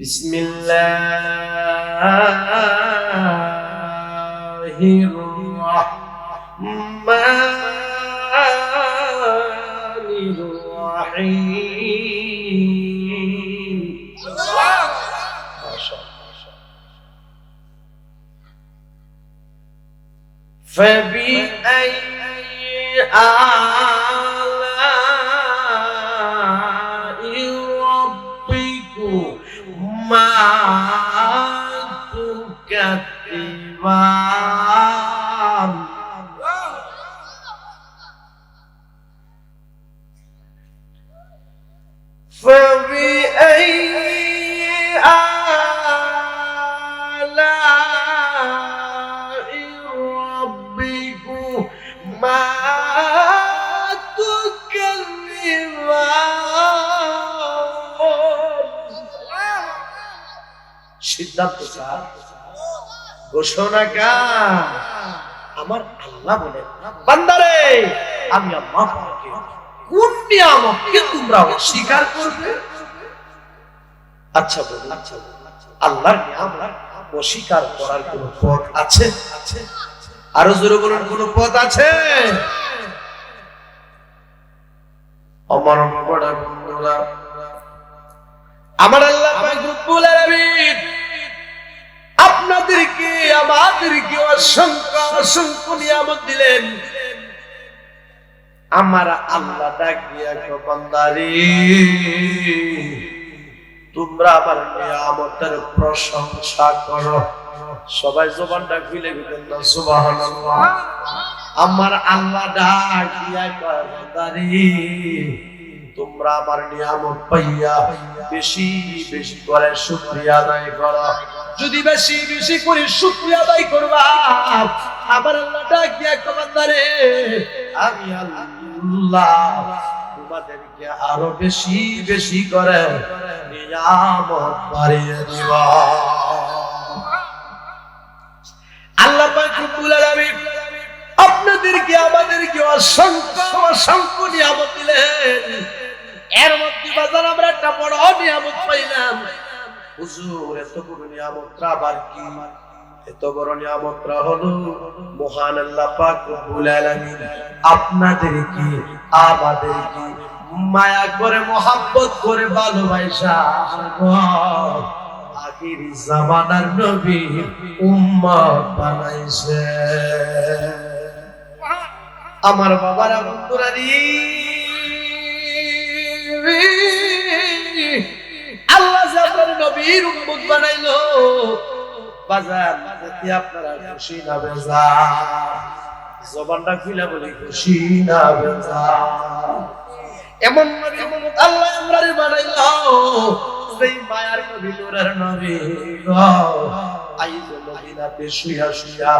بسم الله সিদ্ধান্ত স্যার, ঘোষণা কার? আমার আল্লাহ বান্দারে, আমি কোন নিয়ামতকে তোমরা অস্বীকার করবে? আচ্ছা বলুন আচ্ছা আল্লাহর অস্বীকার করার কোন পথ আছে? আরও জোরে বলুন, কোন পথ আছে? আমার বড় আমার আল্লাহ রব্বুল আলামিন আপনাদেরকে আমাদেরকে অসংখ্য অসংখ্য নিয়ামত দিলেন। আমার আল্লাহ ডাক বান্দারে, তোমরা আমার নিয়ামতের প্রশংসা করো। সবাই জবানটা খুলে দিলেন না, সুবহানাল্লাহ। আমার আল্লাহ ডাক বান্দারে, তোমরা আমার নিয়ামত পাইয়া বেশি বেশি করে শুকরিয়া আদায় করো। যদি বেশি বেশি করে শুকরিয়া আদায় করবা আমার আল্লাহ ডাক দিয়া কমান্দারে আমি আল্লাহ তোমাদেরকে আরও বেশি বেশি করে নিয়ামত বাড়িয়ে দিব। আল্লাহ পাক রব্বুল আলামিন আপনাদেরকে, আমাদেরকে অসংখ্য অসংখ্য নিয়ামত দিলেন। এর মধ্যে বাজার আমরা একটা বড় নিয়ামত পাইলাম। হুজুর, এত বড় নিয়ামতটা আবার কি? এত বড় নিয়ামতটা হলো মহান আল্লাহ পাক রব্বুল আলামিন আপনাদেরকে, আমাদেরকে মায়া করে, মোহাব্বত করে ভালোবাসা। আখির জামানার নবী উম্মত বানাইছে। আমার বাবারা বন্ধুরা রে। আপনার নবীর উম্মত বানাইলো। বাজার যাতে আপনারা খুশি না জবানটা বলি, খুশি না এমন নবী, এমন আল্লাহ আমরা বানাইলো। সেই মায়ার নবী, নূরের নবী। আইজো মদিনাতে শুয়া শুয়া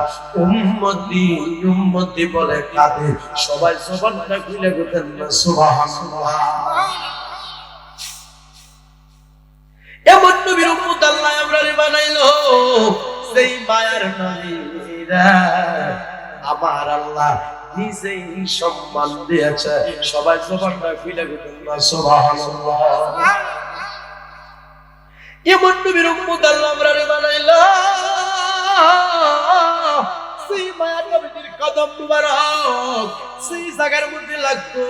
উম্মতি উম্মতি বলে কাঁদে। সবাই জবানটা খুলে গোতেন না সুবহানাল্লাহ। উম্মত আল্লাহ আমরা বানাইলো। সেই মায়ার নবীরা আমার আল্লাহ নিজেই সম্মান দিয়েছে। সবাই না সুবহানাল্লাহ। এমন নবীর উম্মত আল্লাহ বানাইলো। সেই মায়ার কদম মুবারক, সেই জায়গার মধ্যে লাগতো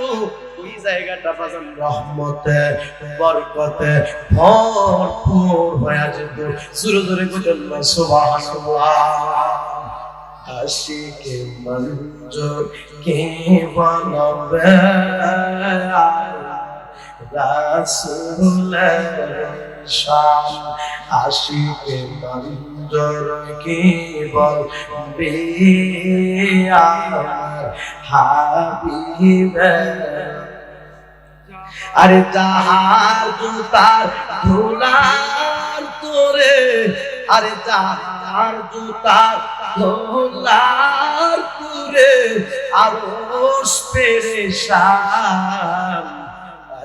ওই জায়গাটা বাজান রহমতে, বরকতে ভরপুর হয়ে যেত জোরে জোরে কইতেন না, সুবহানাল্লাহ। আশিকে মঞ্জুর কে বানাবে রাসূল শাম আশিকে মঞ্জুর কে বলবে আমার হাবিবে। আরে যাহার জুতার ধুলার তোরে, আরে যাহার জুতার ধুলার তোরে আরশ পেরেশান।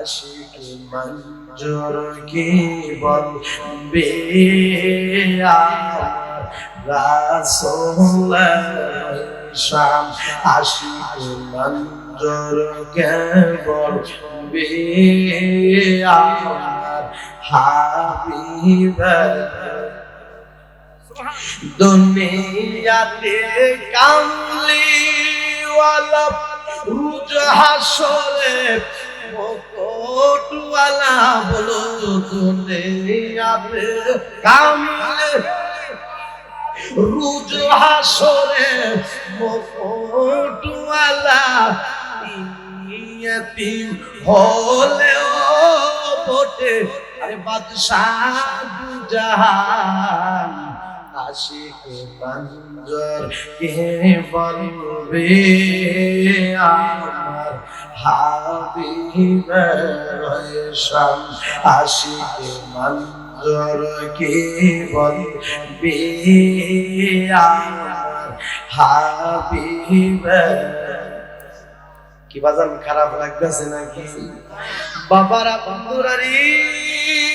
আশিক মঞ্জুর কি বল রাসূল শাম আশিক মঞ্জুর কেবল। বে আমার হাবিবা দুনিয়াতে কামলিওয়ালা রুজ হাসরে মুকুটওয়ালা বলো দুনিয়াতে কামলে। রুজ হাসরে মুকুটওয়ালা ইয়তিম হলেও বটে আরে বাদশাহ জাহান আশিক মঞ্জর কে বলবে আমার হাবিবের শাম আশিক মঞ্জর কে বলবে আমার হাবিবের কি বাজান খারাপ লাগতেছে নাকি? বাবারা বন্ধুরারি এমন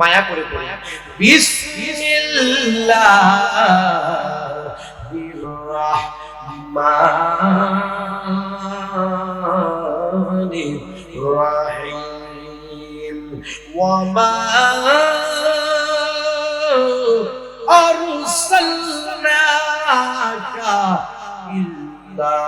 মায়া করে পড়ি বিসমিল্লাহিম ওয়ামা আরসালনাকা ইল্লা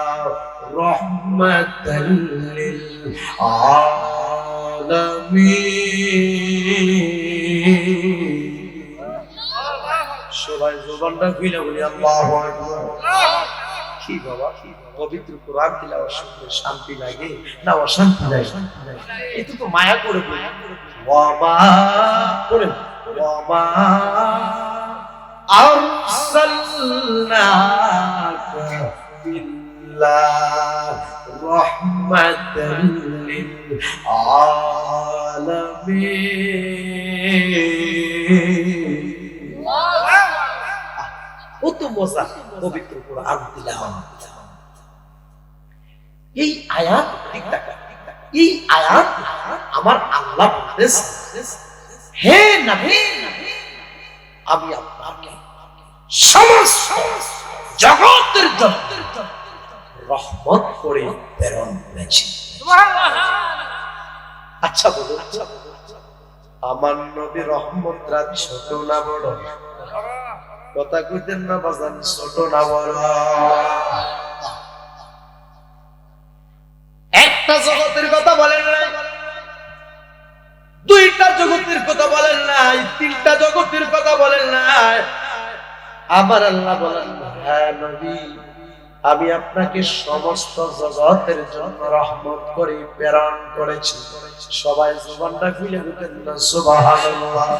সবাই জবানটা খুলে বলি, আল্লাহ কি বাবা পবিত্র কোরআন তিলাওয়াত শুনতে শান্তি লাগে না অশান্তি লাগে? এটা তো মায়া করে ওয়ামা, করে আরসালনাকা ইল্লা রাহমাতাল লিল মজা, পবিত্র কোরআন তিলাওয়াত। এই আয়াত ঠিক এই আয়াত আমার আল্লাহ হে নবী, আমি আপনাকে সমস্ত জগতের জন্য রহমত করে প্রেরণ করেছি। আচ্ছা বলুন আচ্ছা আমার নবী রহমতরা ছোট না বড়? কথা কইতেন না, বাজান ছোট না বড়। একটা জগতের কথা বলেন নাই, দুইটা জগতের কথা বলেন নাই, তিনটা জগতের কথা বলেন নাই। আবার আল্লাহ বলেন হ্যাঁ নবী আমি আপনাকে সমস্ত জগতের জন্য রহমত করে, প্রেরণ করেছি। সবাই জবানটা খুলে দিতেন না, সুবহানাল্লাহ।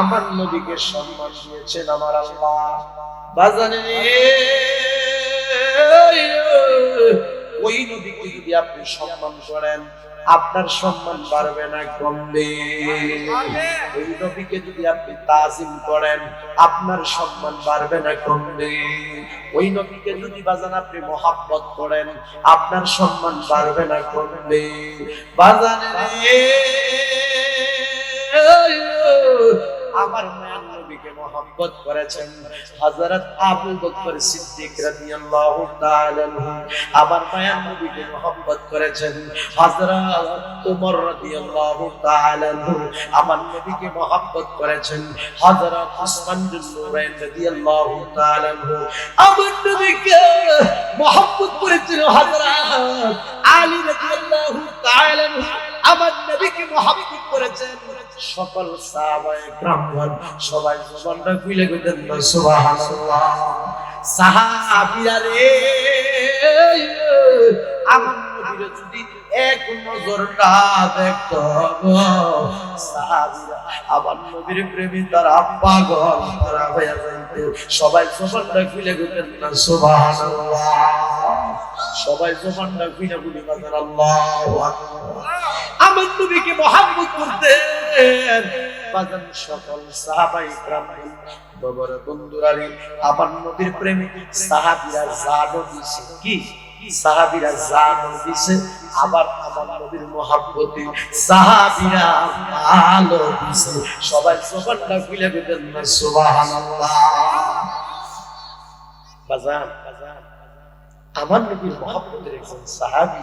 আমার নবীকে সম্মান দিয়েছেন আমার আল্লাহ। বাজানে ওই নবীকে যদি আপনি সম্মান করেন আপনার সম্মান বাড়বে না কমবে। ওই নবীকে যদি আপনি তাজিম করেন আপনার সম্মান বাড়বে না কমবে। ওই নবীকে যদি বাজান আপনি মহাব্বত করেন আপনার সম্মান বাড়বে না কমবে। বাজানে আমার মহব্বত করেছেন হযরত আবু বকর সিদ্দিক রাদিয়াল্লাহু তাআলা আমার মায়ার নবীকে মহব্বত করেছেন হযরত ওমর রাদিয়াল্লাহু তাআলা আমার নবীকে মহব্বত করেছেন হযরত উসমান বিন নুরাইন রাদিয়াল্লাহু তাআলা আমার নবীকে মহব্বত করেছেন হযরত আলী রাদিয়াল্লাহু তাআলা আমার নবীকে মহব্বত করেছেন সকল সাহাবায়ে ব্রাহ্মণ সবাই জবানটা খুলে কইতেন না, সুবহানাল্লাহ। সাহাবীরা রে, আমার নবীর যদি এক নজর না দেখত আমার নবীর প্রেমী তারা পাগল, তারা হয়ে যাইতো। সবাই জবানটা খুলে কইতেন না, সুবহানাল্লাহ। সবাই জবানটা খুলে বলি বাজার আল্লাহু আমার নবীকে মহাব্বত করতে বাজান সকল সাহাবাই গ্রামীণ বাবার বন্ধুরারে আমার নবীর প্রেমে সাহাবিরা জানো দিছে কি? সাহাবিরা জানো দিছে আবার আমার নবীর মহাব্বতে সাহাবিরা ভালো দিছে। সবাই জবানটা খুলে দিতেন না সুবহানাল্লাহ। বাজান আমার নবীর মহাব্বতের একজন সাহাবি।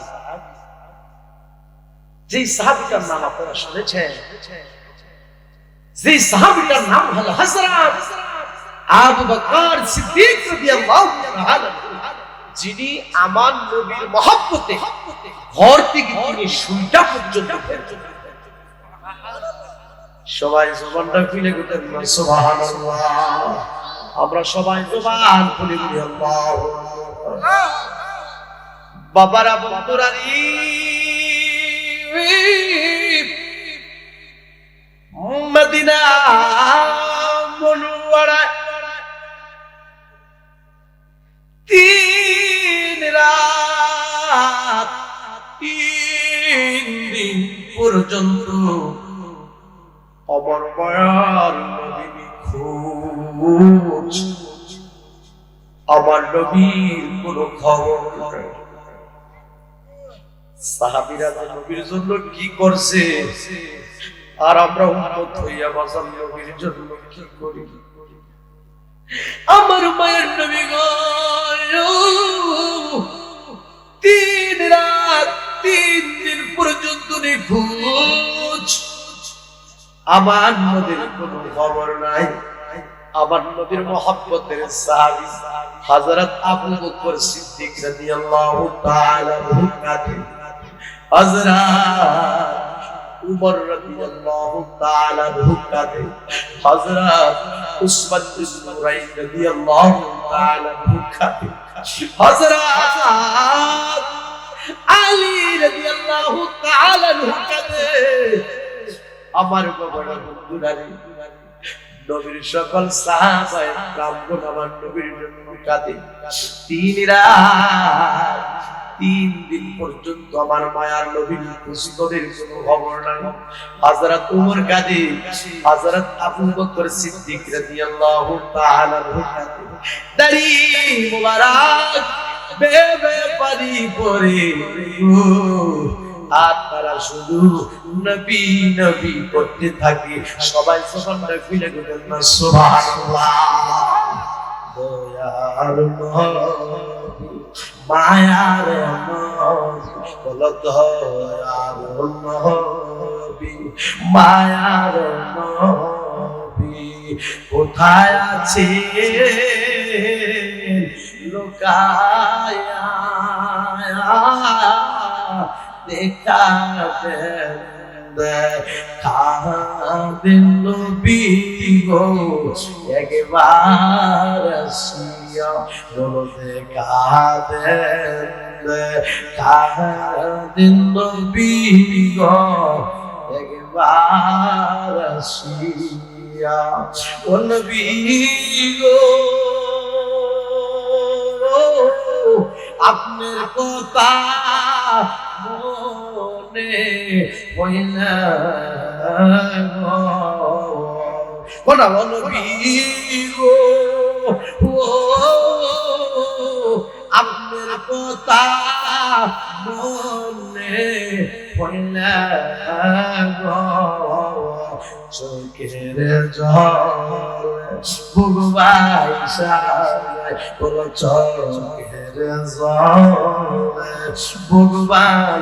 যে সাহাবিটার নাম আপনারা শুনেছেন যে সাহাবিটার নাম হলো হযরত আবু বকর সিদ্দিক রাদিয়াল্লাহু তাআলা যিনি আমার নবীর মহব্বতে ঘর থেকে তিনি সুইটা পর্যন্ত। সবাই জবানটা খুলে গেতেন না, সুবহানাল্লাহ। আমরা সবাই জবান খুলে আল্লাহ বাবারা বন্ধুরারি মদিনা মনুয়ারা তিন দিন পর্যন্ত অমর বয়ার খোঁজ আমার নবীর কোন খবর। সাহাবীরা নবীর জন্য কি করছে? আর আমরা উন্নত হইয়া নবীর জন্য কি করি? আমার মায়ের নবী তিন রাত, তিন দিন পর্যন্ত নিখোঁজ। আমার নদীর কোনো খবর নাই। আমার নবীর মহব্বতের সাহাবী হযরত আবু বকর সিদ্দিক রাদিয়াল্লাহু তাআলা হযরত উমর রাদিয়াল্লাহু তাআলা কাঁদেন হযরত উসমান ইবনে নুরাইন রাদিয়াল্লাহু তাআলা কাঁদেন হযরত আলী রাদিয়াল্লাহু তাআলা কাঁদেন আমার বাবারা বন্ধুরারে নবীর সকল সাহাবায়ে ব্রাহ্মণ আমার নবীর জন্য কাঁদে। তিন তিন দিন পর্যন্ত আমার মায়ার নবীর পুস্তকের কোনো খবর নাই। হযরত উমর কাঁদে, হযরত আবু বকর সিদ্দিক রাদিয়াল্লাহু তাআলা কাঁদে। দাড়ি মুবারক বেবে পারি পরে আর তারা শুধু নবী নবী করতে থাকে। সবাই সবাই ফিরে গেলেন না সুবহানাল্লাহ। দয়ার মায়ার নবী বলো দয়ার মায়ার নবী, কোথায় আছে লুকায়া। দেখা খাদিন নবী গো একবার আসিয়া বলো দেখা খাদিন নবী গো একবার ও নবী গো আপনার কথা মনে হইলা কোনা বলো আপনার কথা মনে হইলা চোখের ভগবাই বলো চোখের ভগবান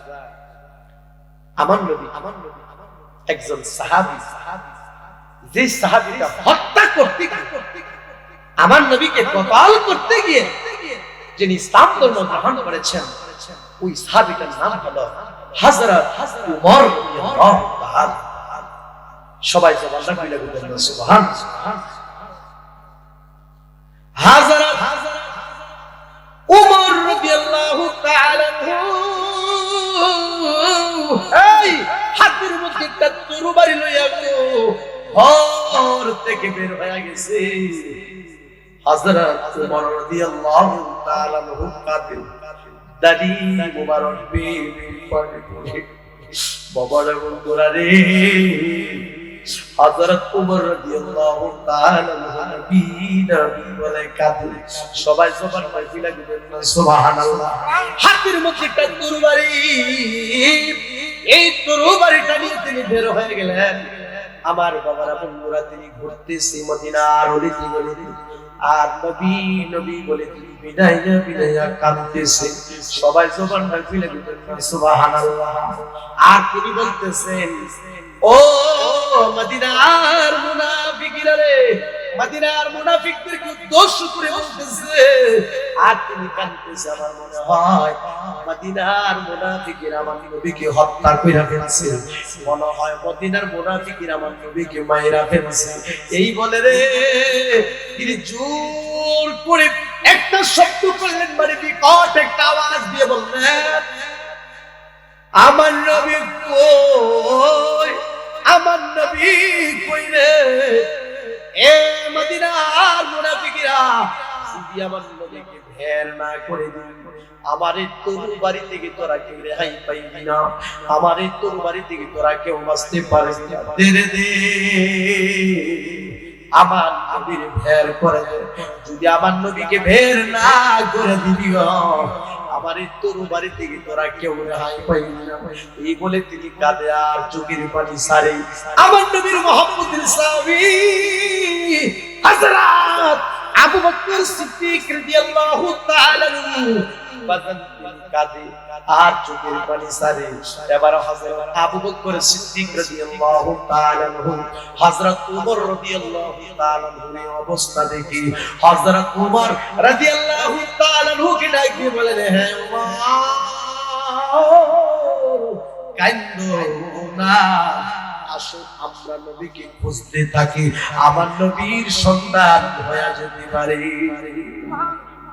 আমার নবী আমার নবী একজন সাহাবী, যে সাহাবীটা হত্যা করতে আমার নবীকে কপাল করতে গিয়ে যিনি ইসলাম ধর্ম গ্রহণ করেছেন, ওই সাহাবীটার নাম হলো হযরত উমর সবাই জবান রাখলে বলেন সুবহান হযরত উমর রাদিয়াল্লাহু তাআলা হাতের মধ্যে একটা তরুবারি লইয়া গো ঘর থেকে বের হয়ে গেছে। হযরত উমর রাদিয়াল্লাহু তাআলা কাঁদেন দাদি মুবারক পড়ে। পড়ে বাবারে বন্ধুরা রে হযরত উমর রাদিয়াল্লাহু তাআলা নবী বলে কাঁদে সবাই সবার মাইফিলা দিবেন না, সুবহানাল্লাহ। হাতের মধ্যে একটা তরবারি। এই তরবারিটা নিয়ে তিনি বের হয়ে গেলেন। আমার বাবারা বন্ধুরা তিনি ঘুরতেছি মদিনার অলিতে গলিতে। আর নবী নবী বলে বিদায় বিদায় কাঁদতেছে। সবাই জবান ফিলে সুবহানাল্লাহ। আর তিনি বলতেছেন, ও মদিনার মুনাফিকিরা রে মদিনার মুনাফিকদেরকে করে বলতেছে? আর তিনি কাঁদতেছে, আমার মনে হয় মদিনার মুনাফিকিরা আমার নবীকে হত্যা কইরা ফেলছে। মনে হয় মদিনার মুনাফিকিরা আমার নবীকে ফেলছে। এই বলে রে, তিনি জোর করে একটা শব্দ করলেন মানে বিকট একটা আওয়াজ দিয়ে বললেন, আমার নবী কই? আমার নবী কই রে? এ যদি আমার নবীকে ভের না করে আমার তরু বাড়ি থেকে তোরা কেউ আমার তরু বাড়ি থেকে তোরা কেউ বাঁচতে পারবি না। দে। রে আমার নবীর করে যদি আমার নবীকে ভের না করে দিবি গো, আমার এই তরু বাড়ি থেকে তোরা কেউ রেহাই পাই এই বলে তিনি কাঁদে আর চোখের পানি সারে। আমার নবীর মোহাম্মদ সাহাবী হাজরাত আবু বকর সিদ্দিক রাদিয়াল্লাহু তাআলা বাজান কাঁদে, আর চোখের পানি সারে। এবার হযরত আবু বকর সিদ্দিক রাদিয়াল্লাহু তাআলা হযরত ওমর রাদিয়াল্লাহু তাআলা অবস্থা দেখি হযরত ওমর রাদিয়াল্লাহু তাআলা কে ডাকে বলে, রে হে কান্দো না। আসো, আমরা নবীকে খুঁজতে থাকি। আমার নবীর সন্তান হয়ে যেতে পারে।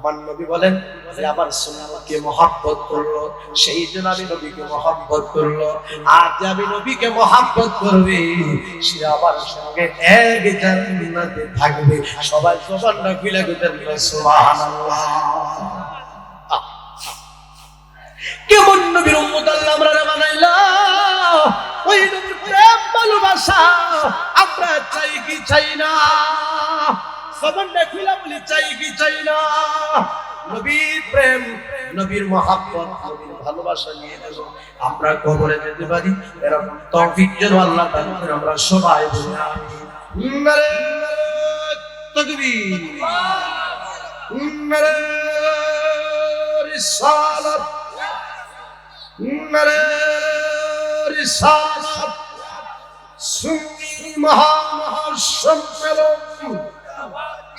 আমার নবী বলেন, যে আমার সুন্নাতকে মহাব্বত করল, সেই দিন আমি নবীকে মহাব্বত করল। আর যে আমি নবীকে মহাব্বত করবে, সে আমার সঙ্গে এক জান্নাতে থাকবে। সবাই সবার না খুলে গেলেন সুবহানাল্লাহ। কেমন নবীর উম্মত আল্লাহ আমরা বানাইলা ওই নবীর প্রেম ভালোবাসা আমরা চাই কি চাই না? সবার খুলে বলি চাই কি চাই না। নবীর প্রেম, নবীর মহাব্বত, নবীর ভালোবাসা নিয়ে দেব আমরা কবরে যেতে পারি, এরকম তৌফিক যেন আল্লাহ আমরা সবাই বলি, আমিন। তাকবীর। নারে, রিসালাত। নারে, রিসালাত। সুন্নি মহা মহাসম্মেলন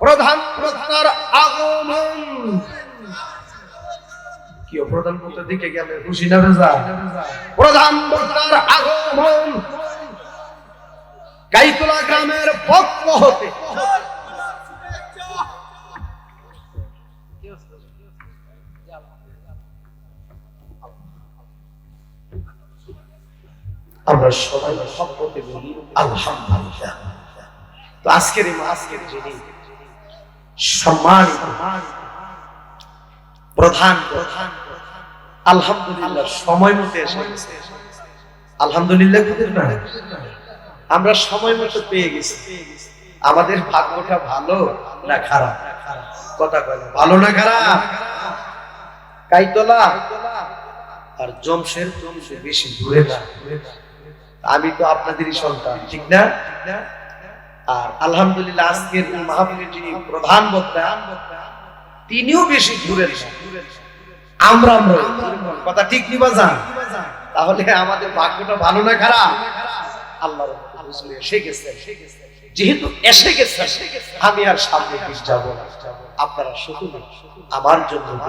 প্রধান প্রধান আগমন। কেউ প্রধানমন্ত্রীর দিকে গেলে খুশি না ভেজা? প্রধান বক্তার আগমন। গাইতলা গ্রামের পক্ষ হতে। আমরা সবাই সম্পর্কে বলি আলহামদুলিল্লাহ। তো আজকের এই আজকের যিনি সম্মানিত প্রধান প্রধান আলহামদুলিল্লাহ সময় মতো এসে গেছে। আলহামদুলিল্লাহ খুদের না আমরা সময় মতো পেয়ে গেছি। আমাদের ভাগ্যটা ভালো না খারাপ? কথা কয় ভালো না খারাপ? কাইতলা আর জমশের বেশি দূরে না। আমি তো আপনাদেরই সন্তান, ঠিক না? আর আলহামদুলিল্লাহ আজকের মাহফিলের যিনি প্রধান বক্তা, তিনিও বেশি দূরে না। আমরা কথা ঠিক নিবা যান তাহলে আমাদের ভাগ্যটা ভালো না খারাপ? আল্লাহ এসে গেছে। যেহেতু এসে গেছে, আমি আর সামনে যাব আপনারা শুধু আমার জন্য